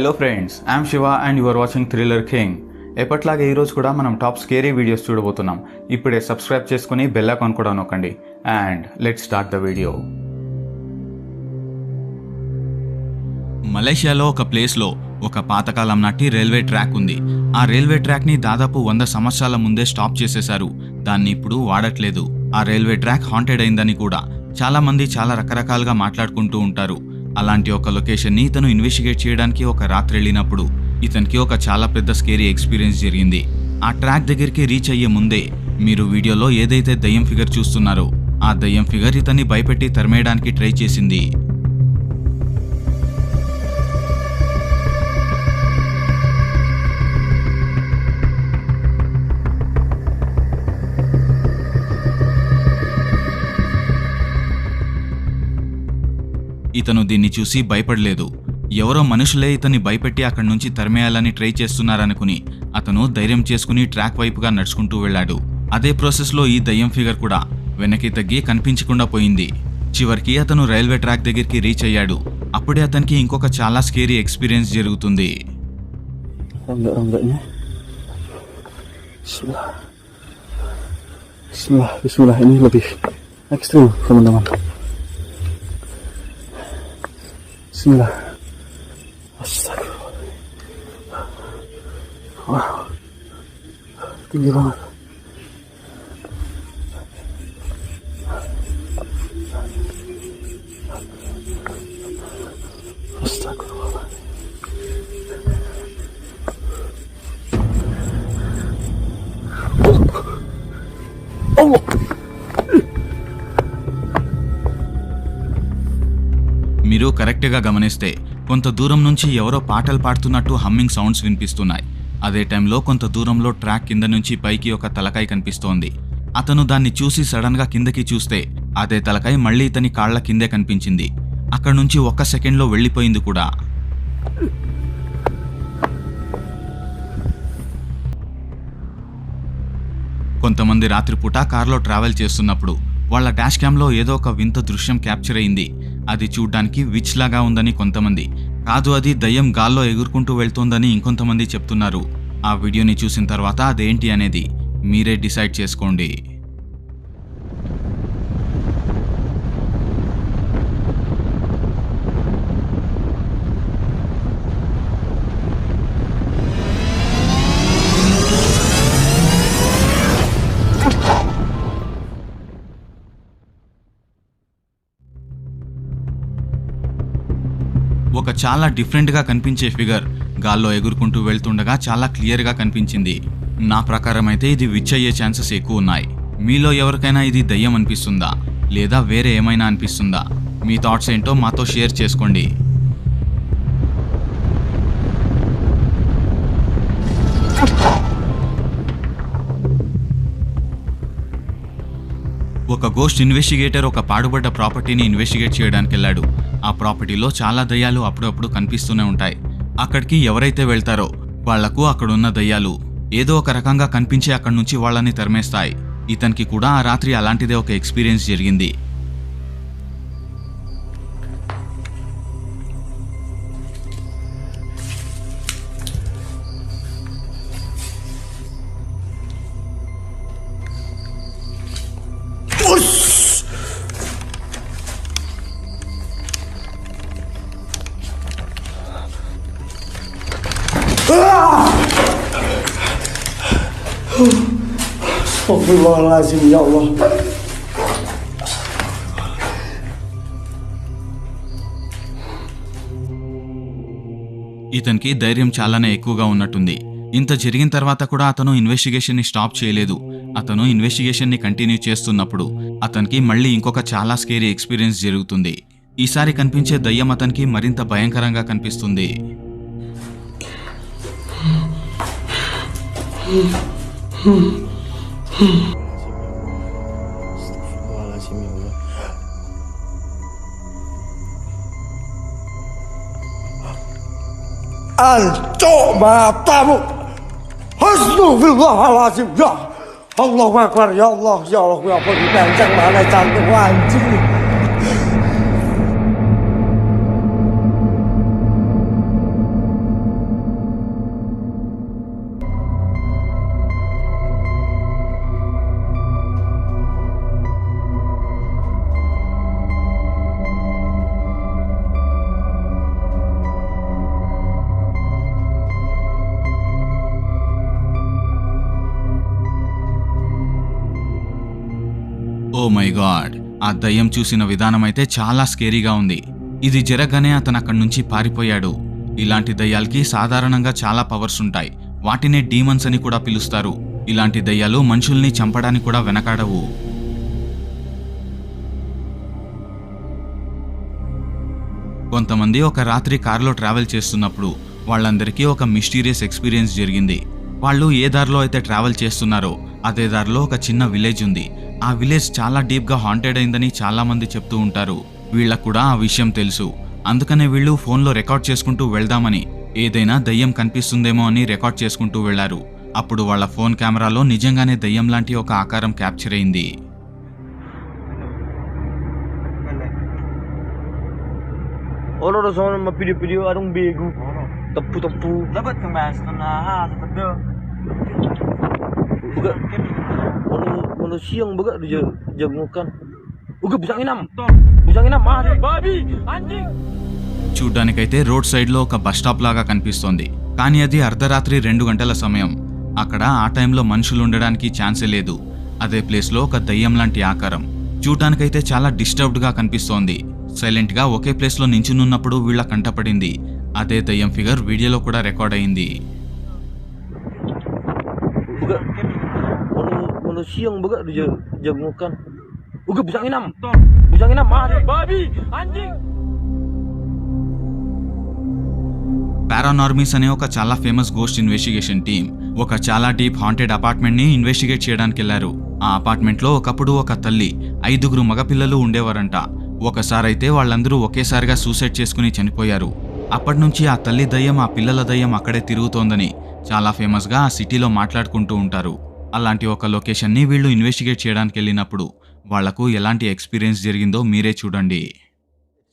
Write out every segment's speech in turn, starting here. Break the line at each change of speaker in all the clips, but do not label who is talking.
Hello friends I'm Shiva and you are watching thriller king ఎప్పట్లాగే ఈరోజు కూడా మనం టాప్ స్కేరీ వీడియోస్ చూడబోతున్నాం. ఇప్పుడే సబ్స్క్రైబ్ చేసుకుని బెల్ ఐకాన్ కూడా నొక్కండి. And let start the video
మలేషియాలో ఒక ప్లేస్లో ఒక పాతకాలం నాటి రైల్వే ట్రాక్ ఉంది. ఆ రైల్వే ట్రాక్ని దాదాపు వంద సంవత్సరాల ముందే స్టాప్ చేసేశారు. దాన్ని ఇప్పుడు వాడట్లేదు. ఆ రైల్వే ట్రాక్ హాంటెడ్ అయిందని కూడా చాలా మంది చాలా రకరకాలుగా మాట్లాడుకుంటూ ఉంటారు. అలాంటి ఒక లొకేషన్ని ఇతను ఇన్వెస్టిగేట్ చేయడానికి ఒక రాత్రి వెళ్ళినప్పుడు ఇతనికి ఒక చాలా పెద్ద స్కేరీ ఎక్స్పీరియన్స్ జరిగింది. ఆ ట్రాక్ దగ్గరికి రీచ్ అయ్యే ముందే మీరు వీడియోలో ఏదైతే దయ్యం ఫిగర్ చూస్తున్నారో ఆ దయ్యం ఫిగర్ ఇతన్ని భయపెట్టి తరిమేయడానికి ట్రై చేసింది. ఇతను దీన్ని చూసి భయపడలేదు. ఎవరో మనుషులే ఇతన్ని భయపెట్టి అక్కడి నుంచి తరిమేయాలని ట్రై చేస్తున్నారనుకుని అతను ధైర్యం చేసుకుని ట్రాక్ వైపుగా నడుచుకుంటూ వెళ్ళాడు. అదే ప్రాసెస్లో ఈ దయ్యం ఫిగర్ కూడా వెనక్కి తగ్గి కనిపించకుండా పోయింది. చివరికి అతను రైల్వే ట్రాక్ దగ్గరికి రీచ్ అయ్యాడు. అప్పుడే అతనికి ఇంకొక చాలా స్కేరీ ఎక్స్పీరియన్స్ జరుగుతుంది.
Bismillah, Bismillah Ini lebih ekstrim teman-teman Bismillah Astagfirullah Wah Tinggi banget Astagfirullah
కరెక్ట్గా గమనిస్తే కొంత దూరం నుంచి ఎవరో పాటలు పాడుతున్నట్టు హమ్మింగ్ సౌండ్స్ వినిపిస్తున్నాయి. అదే టైంలో కొంత దూరంలో ట్రాక్ కింద నుంచి పైకి ఒక తలకాయ కనిపిస్తోంది. అతను దాన్ని చూసి సడన్గా కిందకి చూస్తే అదే తలకాయ మళ్ళీ ఇతని కాళ్ళ కిందే కనిపించింది. అక్కడి నుంచి ఒక్క సెకండ్లో వెళ్ళిపోయింది కూడా. కొంతమంది రాత్రిపూట కారులో ట్రావెల్ చేస్తున్నప్పుడు వాళ్ళ డాష్ క్యామ్లో ఏదో ఒక వింత దృశ్యం క్యాప్చర్ అయింది. అది చూడ్డానికి విచ్ లాగా ఉందని కొంతమంది. కాదు అది దయ్యం గాల్లో ఎగురుకుంటూ వెళ్తోందని ఇంకొంతమంది చెప్తున్నారు. ఆ వీడియోని చూసిన తర్వాత అదేంటి అనేది మీరే డిసైడ్ చేసుకోండి. చాలా డిఫరెంట్గా కనిపించే ఫిగర్ గాల్లో ఎగురుకుంటూ వెళ్తుండగా చాలా క్లియర్గా కనిపించింది. నా ప్రకారం అయితే ఇది విచ్ అయ్యే ఛాన్సెస్ ఎక్కువ ఉన్నాయి. మీలో ఎవరికైనా ఇది దయ్యం అనిపిస్తుందా? లేదా వేరే ఏమైనా అనిపిస్తుందా? మీ థాట్స్ ఏంటో మాతో షేర్ చేసుకోండి. ఒక గోస్ట్ ఇన్వెస్టిగేటర్ ఒక పాడుబడ్డ ప్రాపర్టీని ఇన్వెస్టిగేట్ చేయడానికి వెళ్ళాడు ఆ ప్రాపర్టీలో చాలా దయ్యాలు అప్పుడప్పుడు కనిపిస్తూనే ఉంటాయి. అక్కడికి ఎవరైతే వెళ్తారో వాళ్ళకు అక్కడున్న దయ్యాలు ఏదో ఒక రకంగా కనిపించి అక్కడి నుంచి వాళ్ళని తరిమేస్తాయి. ఇతనికి కూడా ఆ రాత్రి అలాంటిదే ఒక ఎక్స్పీరియన్స్ జరిగింది.
Astagfirullahaladzim ya Allah
ఇతనికి ధైర్యం చాలానే ఎక్కువగా ఉన్నట్టుంది. ఇంత జరిగిన తర్వాత కూడా అతను ఇన్వెస్టిగేషన్ని స్టాప్ చేయలేదు. అతను ఇన్వెస్టిగేషన్ని కంటిన్యూ చేస్తున్నప్పుడు అతనికి మళ్ళీ ఇంకొక చాలా స్కేరీ ఎక్స్పీరియన్స్ జరుగుతుంది. ఈసారి కనిపించే దయ్యం అతనికి మరింత భయంకరంగా కనిపిస్తుంది.
استغفر الله العظيم يا الله ما طابوا. يا الله العظيم. يا الله أكبر يا الله يا الله يا الله. يا الله يا الله يا رب
ఓ మై గాడ్ ఆ దయ్యం చూసిన విధానం అయితే చాలా స్కేరీగా ఉంది. ఇది జరగనే అతను అక్కడి నుంచి పారిపోయాడు. ఇలాంటి దయ్యాలకి సాధారణంగా చాలా పవర్స్ ఉంటాయి. వాటినే డీమన్స్ అని కూడా పిలుస్తారు. ఇలాంటి దయ్యాలు మనుషుల్ని చంపడానికి కూడా వెనకాడవు. కొంతమంది ఒక రాత్రి కారులో ట్రావెల్ చేస్తున్నప్పుడు వాళ్ళందరికీ ఒక మిస్టీరియస్ ఎక్స్పీరియన్స్ జరిగింది. వాళ్ళు ఏ దారిలో అయితే ట్రావెల్ చేస్తున్నారో అదే దారిలో ఒక చిన్న విలేజ్ ఉంది. ఆ విలేజ్ చాలా డీప్గా హాంటెడ్ అయిందని చాలా మంది చెప్తూ ఉంటారు. వీళ్ళకు కూడా ఆ విషయం తెలుసు. అందుకనే వీళ్ళు ఫోన్లో రికార్డ్ చేసుకుంటూ వెళ్దామని ఏదైనా దయ్యం కనిపిస్తుందేమో అని రికార్డ్ చేసుకుంటూ వెళ్ళారు. అప్పుడు వాళ్ళ ఫోన్ కెమెరాలో నిజంగానే దయ్యం లాంటి ఒక ఆకారం క్యాప్చర్ అయింది.
Orang dah mana siang buka dia jagungan. Buka busang inam. Busang inam mah. Babi anjing.
చూడ్డానికైతే రోడ్ సైడ్లో ఒక బస్ స్టాప్ లాగా కనిపిస్తోంది కానీ అది అర్ధరాత్రి రెండు గంటల సమయం అక్కడ ఆ టైంలో మనుషులు ఉండడానికి ఛాన్సే లేదు అదే ప్లేస్లో ఒక దయ్యం లాంటి ఆకారం చూడ్డానికైతే చాలా డిస్టర్బ్డ్గా కనిపిస్తోంది సైలెంట్గా ఒకే ప్లేస్లో నించునున్నప్పుడు వీళ్ళ కంటపడింది అదే దయ్యం ఫిగర్ వీడియోలో కూడా రికార్డ్ అయింది
Mana siang buka dia jagungan. Buka busang inam. Busang inam mah. Babi anjing.
పారానార్మీస్ అనే ఒక చాలా ఫేమస్ గోస్ట్ ఇన్వెస్టిగేషన్ టీం ఒక చాలా డీప్ హాంటెడ్ అపార్ట్మెంట్ని ఇన్వెస్టిగేట్ చేయడానికి వెళ్ళారు ఆ అపార్ట్మెంట్లో ఒకప్పుడు ఒక తల్లి ఐదుగురు మగపిల్లలు ఉండేవారంట ఒకసారైతే వాళ్ళందరూ ఒకేసారిగా సూసైడ్ చేసుకుని చనిపోయారు అప్పటి నుంచి ఆ తల్లి దయ్యం ఆ పిల్లల దయ్యం అక్కడే తిరుగుతోందని చాలా ఫేమస్గా ఆ సిటీలో మాట్లాడుకుంటూ ఉంటారు అలాంటి ఒక లొకేషన్ని వీళ్ళు ఇన్వెస్టిగేట్ చేయడానికి వెళ్ళినప్పుడు వాళ్ళకు ఎలాంటి ఎక్స్పీరియన్స్ జరిగిందో మీరే చూడండి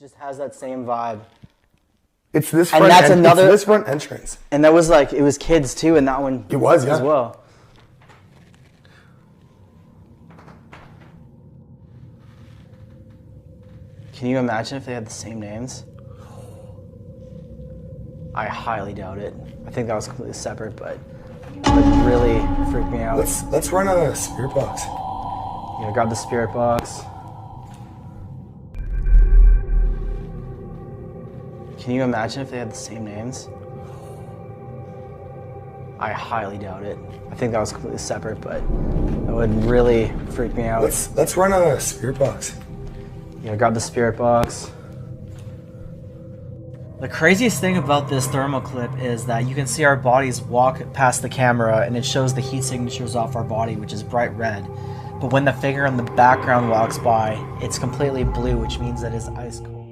just has that same vibe.
It's this
And
front
that's
en-
another-
it's this front entrance.
And that was like it was kids too in that one.
It was,
as
yeah.
well. Can you imagine if they had the same names? I highly doubt it. I think that was completely separate, but it would really freak me out.
Let's let's run a spirit box.
You know, grab the spirit box. Can you imagine if they had the same names? I highly doubt it. I think that was completely separate, but it would really freak me out.
Let's let's run a spirit box.
You know, grab the spirit box.
The craziest thing about this thermal clip is that you can see our bodies walk past the camera and it shows the heat signatures off our body, which is bright red. But when the figure in the background walks by, it's completely blue, which means that it's ice cold.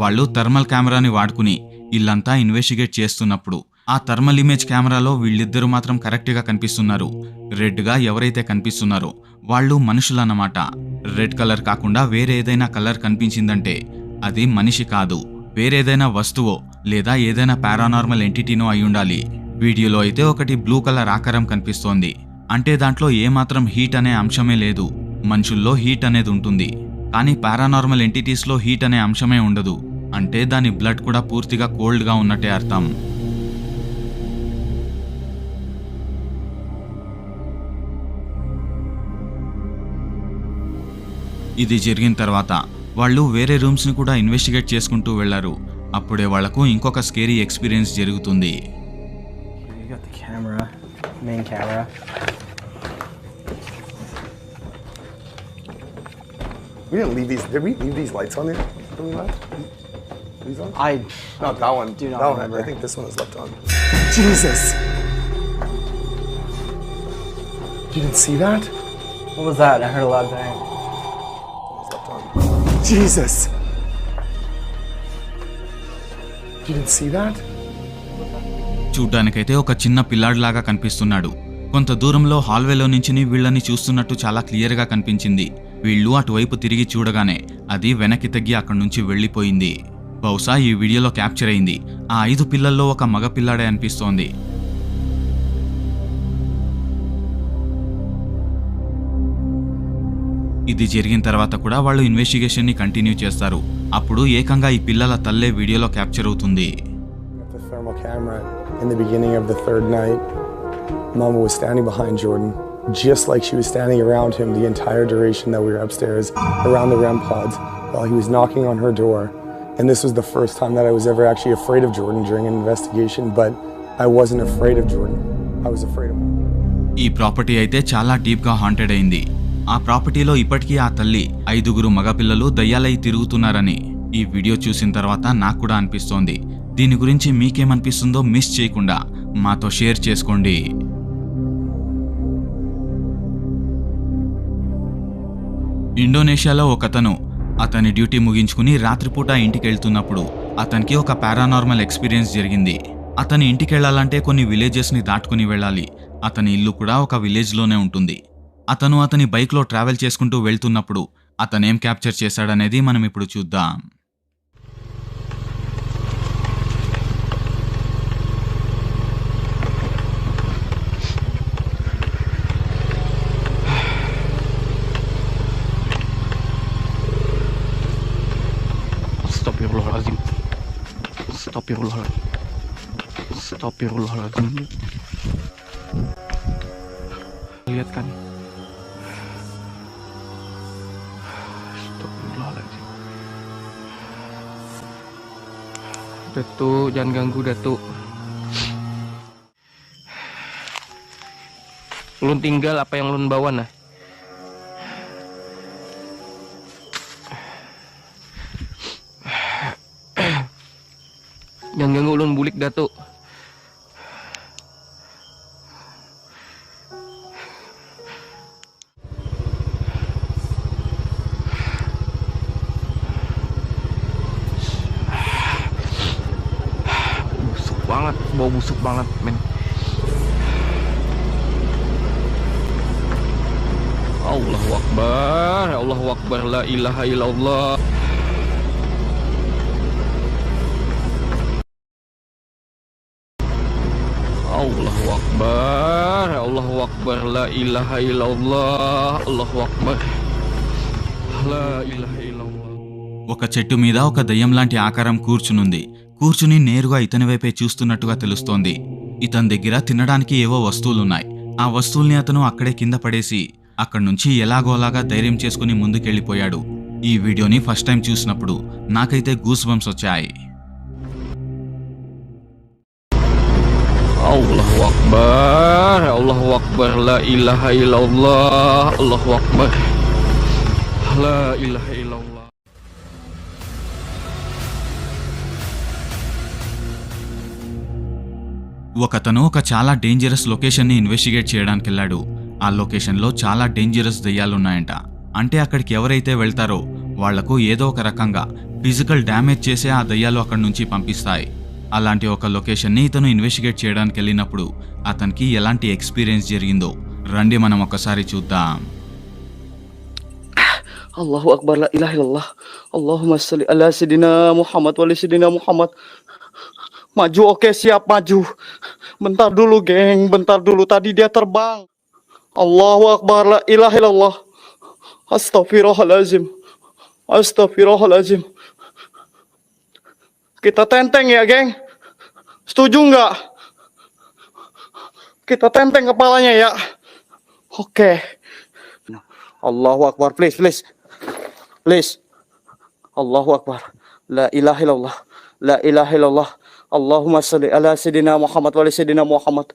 వాళ్ళు thermal కెమెరాని వాడుకుని ఇల్లంతా investigate చేస్తున్నప్పుడు ఆ thermal image కెమెరాలో వీళ్ళిద్దరూ మాత్రం కరెక్ట్గా కనిపిస్తున్నారు రెడ్గా ఎవరైతే కనిపిస్తున్నారో వాళ్ళు మనుషులన్నమాట రెడ్ కలర్ కాకుండా వేరే ఏదైనా కలర్ కనిపించిందంటే అది మనిషి కాదు వేరేదైనా వస్తువో లేదా ఏదైనా పారానార్మల్ ఎంటిటీనో అయి ఉండాలి. వీడియోలో అయితే ఒకటి బ్లూ కలర్ ఆకారం కనిపిస్తోంది. అంటే దాంట్లో ఏమాత్రం హీట్ అనే అంశమే లేదు. మనుషుల్లో హీట్ అనేది ఉంటుంది. కానీ పారానార్మల్ ఎంటిటీస్లో హీట్ అనే అంశమే ఉండదు. అంటే దాని బ్లడ్ కూడా పూర్తిగా కోల్డ్గా ఉన్నట్టే అర్థం. ఇది జరిగిన తర్వాత వాళ్ళు వేరే రూమ్స్ని కూడా ఇన్వెస్టిగేట్ చేసుకుంటూ వెళ్ళారు అప్పుడే వాళ్ళకు ఇంకొక స్కేరీ ఎక్స్పీరియన్స్ జరుగుతుంది.
You
didn't see that?
What was that? I heard a loud bang.
Jesus. You didn't see that?
చూడ్డానికైతే ఒక చిన్న పిల్లాడిలాగా కనిపిస్తున్నాడు. కొంత దూరంలో హాల్వేలో నుంచి వీళ్ళని చూస్తున్నట్టు చాలా క్లియర్గా కనిపించింది. వీళ్ళు అటువైపు తిరిగి చూడగానే అది వెనక్కి తగ్గి అక్కడి నుంచి వెళ్ళిపోయింది. బహుశా ఈ వీడియోలో క్యాప్చర్ అయింది. ఆ ఐదు పిల్లల్లో ఒక మగ పిల్లాడే అనిపిస్తోంది. ఇది జరిగిన తర్వాత కూడా వాళ్ళు ఇన్వెస్టిగేషన్ని కంటిన్యూ చేస్తారు అప్పుడు ఏకంగా ఈ పిల్లల తల్లే వీడియోలో క్యాప్చర్ అవుతుంది
in the beginning of the third night. Mama was standing behind Jordan, just like she was standing around him the entire duration that we were upstairs around the REM pods while he was knocking on her door. And this was the first time that I was ever actually afraid of Jordan during an investigation, but I wasn't afraid of Jordan. I was afraid of
ఈ property అయితే చాలా డీప్గా haunted అయింది ఆ ప్రాపర్టీలో ఇప్పటికీ ఆ తల్లి ఐదుగురు మగపిల్లలు దయ్యాలై తిరుగుతున్నారని. ఈ వీడియో చూసిన తర్వాత నాకు కూడా అనిపిస్తోంది. దీని గురించి మీకేమనిపిస్తుందో మిస్ చేయకుండా మాతో షేర్ చేసుకోండి. ఇండోనేషియాలో ఒకతను అతని డ్యూటీ ముగించుకుని రాత్రిపూట ఇంటికి వెళ్తున్నప్పుడు అతనికి ఒక పారానార్మల్ ఎక్స్పీరియన్స్ జరిగింది. అతని ఇంటికి వెళ్ళాలంటే కొన్ని విలేజెస్ని దాటుకుని వెళ్ళాలి. అతని ఇల్లు కూడా ఒక విలేజ్లోనే ఉంటుంది. అతను అతని బైక్లో ట్రావెల్ చేసుకుంటూ వెళ్తున్నప్పుడు అతనేం క్యాప్చర్ చేశాడనేది మనం ఇప్పుడు చూద్దాం
Lihat kan, Datuk, jangan ganggu Datuk. Ulun tinggal apa yang ulun bawa nah. Jangan ganggu ulun bulik Datuk. banget, bau busuk banget, men. Allahu Akbar, Allahu Akbar, la ilaha illallah. Allahu Akbar Allahu Akbar La ilaha illallah Allahu Akbar La ilaha illallah
ఒక చెట్టు మీద ఒక దయ్యం లాంటి ఆకారం కూర్చునుంది కూర్చుని నేరుగా ఇతని వైపే చూస్తున్నట్టుగా తెలుస్తోంది. ఇతని దగ్గర తినడానికి ఏవో వస్తువులున్నాయి. ఆ వస్తువుల్ని అతను అక్కడే కింద పడేసి అక్కడి నుంచి ఎలాగోలాగా ధైర్యం చేసుకుని ముందుకెళ్ళిపోయాడు. ఈ వీడియోని ఫస్ట్ టైం చూసినప్పుడు నాకైతే గూస్ బంప్స్ వచ్చాయి.
Allahu Akbar Allahu Akbar La ilaha illallah Allahu Akbar La ilaha illallah
ఒకతను ఒక చాలా డేంజరస్ లొకేషన్ని ఇన్వెస్టిగేట్ చేయడానికి వెళ్ళాడు. ఆ లొకేషన్లో చాలా డేంజరస్ దెయ్యాలున్నాయంట. అంటే అక్కడికి ఎవరైతే వెళ్తారో వాళ్ళకు ఏదో ఒక రకంగా ఫిజికల్ డ్యామేజ్ చేసే ఆ దయ్యాలు అక్కడి నుంచి పంపిస్తాయి. అలాంటి ఒక లొకేషన్ని ఇతను ఇన్వెస్టిగేట్ చేయడానికి వెళ్ళినప్పుడు అతనికి ఎలాంటి ఎక్స్పీరియన్స్ జరిగిందో. రండి మనం ఒకసారి చూద్దాం.
Allahu Akbar ఇలా ilaha illallah. Allahumma salli ala Sayyidina Muhammad Wali Maju oke siap maju. Bentar dulu geng Bentar dulu. Tadi dia terbang. Allahu Akbar La ilaha illallah. Astaghfirullahalazim. Astaghfirullahalazim. Kita tenteng ya geng. Setuju nggak? Kita tenteng kepalanya ya. Oke. Allahu Akbar please please. Please. Allahu Akbar. La ilaha illallah. La ilaha illallah Allahumma salli ala Sayyidina Muhammad wa ala Sayyidina Muhammad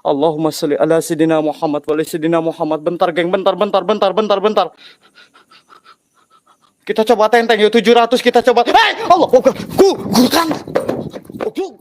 Allahumma salli ala Sayyidina Muhammad wa ala Sayyidina Muhammad Bentar geng bentar bentar bentar bentar bentar Kita coba tenteng yuk 700 kita coba Hei Allah Ku, ku kan Ku